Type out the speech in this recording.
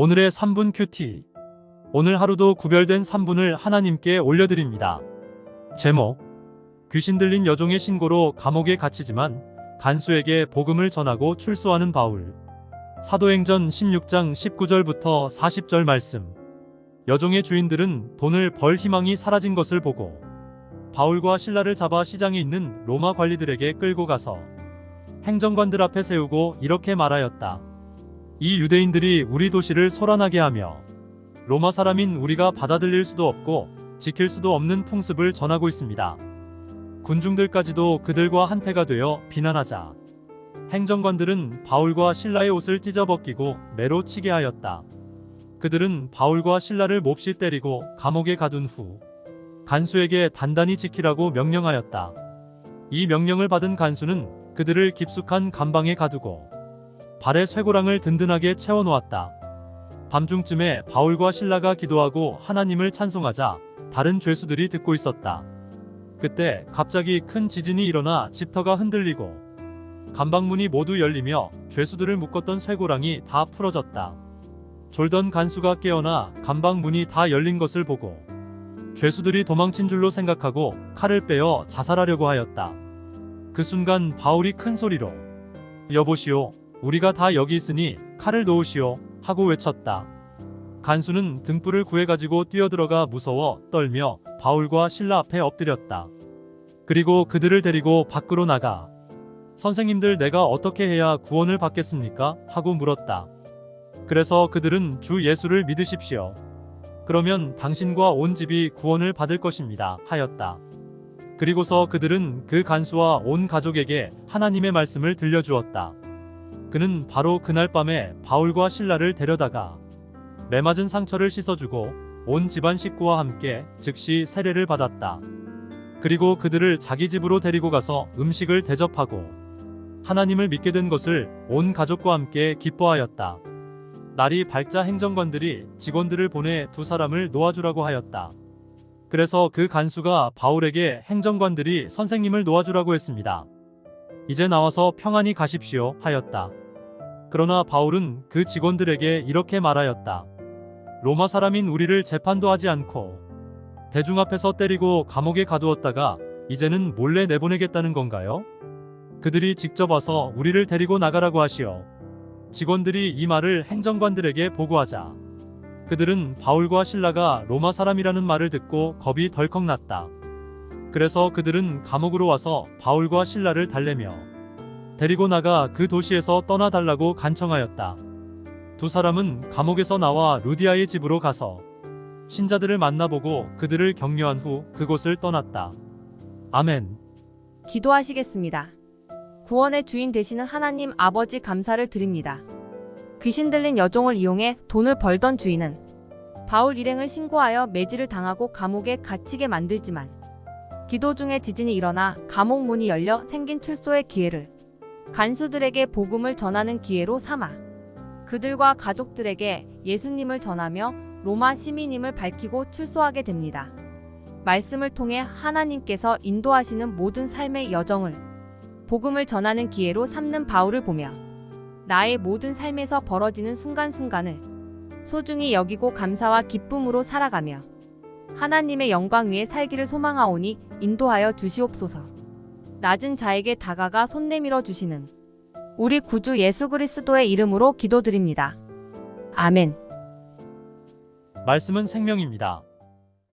오늘의 3분 큐티. 오늘 하루도 구별된 3분을 하나님께 올려드립니다. 제목. 귀신 들린 여종의 신고로 감옥에 갇히지만 간수에게 복음을 전하고 출소하는 바울. 사도행전 16장 19절부터 40절 말씀. 여종의 주인들은 돈을 벌 희망이 사라진 것을 보고 바울과 신라를 잡아 시장에 있는 로마 관리들에게 끌고 가서 행정관들 앞에 세우고 이렇게 말하였다. 이 유대인들이 우리 도시를 소란하게 하며 로마 사람인 우리가 받아들일 수도 없고 지킬 수도 없는 풍습을 전하고 있습니다. 군중들까지도 그들과 한패가 되어 비난하자. 행정관들은 바울과 신라의 옷을 찢어 벗기고 매로 치게 하였다. 그들은 바울과 신라를 몹시 때리고 감옥에 가둔 후 간수에게 단단히 지키라고 명령하였다. 이 명령을 받은 간수는 그들을 깊숙한 감방에 가두고 발에 쇠고랑을 든든하게 채워놓았다. 밤중쯤에 바울과 신라가 기도하고 하나님을 찬송하자 다른 죄수들이 듣고 있었다. 그때 갑자기 큰 지진이 일어나 집터가 흔들리고 감방문이 모두 열리며 죄수들을 묶었던 쇠고랑이 다 풀어졌다. 졸던 간수가 깨어나 감방문이 다 열린 것을 보고 죄수들이 도망친 줄로 생각하고 칼을 빼어 자살하려고 하였다. 그 순간 바울이 큰 소리로 여보시오 우리가 다 여기 있으니 칼을 놓으시오 하고 외쳤다. 간수는 등불을 구해가지고 뛰어들어가 무서워 떨며 바울과 신라 앞에 엎드렸다. 그리고 그들을 데리고 밖으로 나가 선생님들 내가 어떻게 해야 구원을 받겠습니까? 하고 물었다. 그래서 그들은 주 예수를 믿으십시오. 그러면 당신과 온 집이 구원을 받을 것입니다. 하였다. 그리고서 그들은 그 간수와 온 가족에게 하나님의 말씀을 들려주었다. 그는 바로 그날 밤에 바울과 신라를 데려다가 매맞은 상처를 씻어주고 온 집안 식구와 함께 즉시 세례를 받았다. 그리고 그들을 자기 집으로 데리고 가서 음식을 대접하고 하나님을 믿게 된 것을 온 가족과 함께 기뻐하였다. 날이 밝자 행정관들이 직원들을 보내 두 사람을 놓아주라고 하였다. 그래서 그 간수가 바울에게 행정관들이 선생님을 놓아주라고 했습니다. 이제 나와서 평안히 가십시오 하였다. 그러나 바울은 그 직원들에게 이렇게 말하였다. 로마 사람인 우리를 재판도 하지 않고 대중 앞에서 때리고 감옥에 가두었다가 이제는 몰래 내보내겠다는 건가요? 그들이 직접 와서 우리를 데리고 나가라고 하시오. 직원들이 이 말을 행정관들에게 보고하자 그들은 바울과 신라가 로마 사람이라는 말을 듣고 겁이 덜컥 났다. 그래서 그들은 감옥으로 와서 바울과 신라를 달래며 데리고 나가 그 도시에서 떠나달라고 간청하였다. 두 사람은 감옥에서 나와 루디아의 집으로 가서 신자들을 만나보고 그들을 격려한 후 그곳을 떠났다. 아멘. 기도하시겠습니다. 구원의 주인 되시는 하나님 아버지 감사를 드립니다. 귀신 들린 여종을 이용해 돈을 벌던 주인은 바울 일행을 신고하여 매질을 당하고 감옥에 갇히게 만들지만 기도 중에 지진이 일어나 감옥 문이 열려 생긴 출소의 기회를 간수들에게 복음을 전하는 기회로 삼아 그들과 가족들에게 예수님을 전하며 로마 시민임을 밝히고 출소하게 됩니다. 말씀을 통해 하나님께서 인도하시는 모든 삶의 여정을 복음을 전하는 기회로 삼는 바울을 보며 나의 모든 삶에서 벌어지는 순간순간을 소중히 여기고 감사와 기쁨으로 살아가며 하나님의 영광 위에 살기를 소망하오니 인도하여 주시옵소서. 낮은 자에게 다가가 손 내밀어 주시는 우리 구주 예수 그리스도의 이름으로 기도드립니다. 아멘. 말씀은 생명입니다.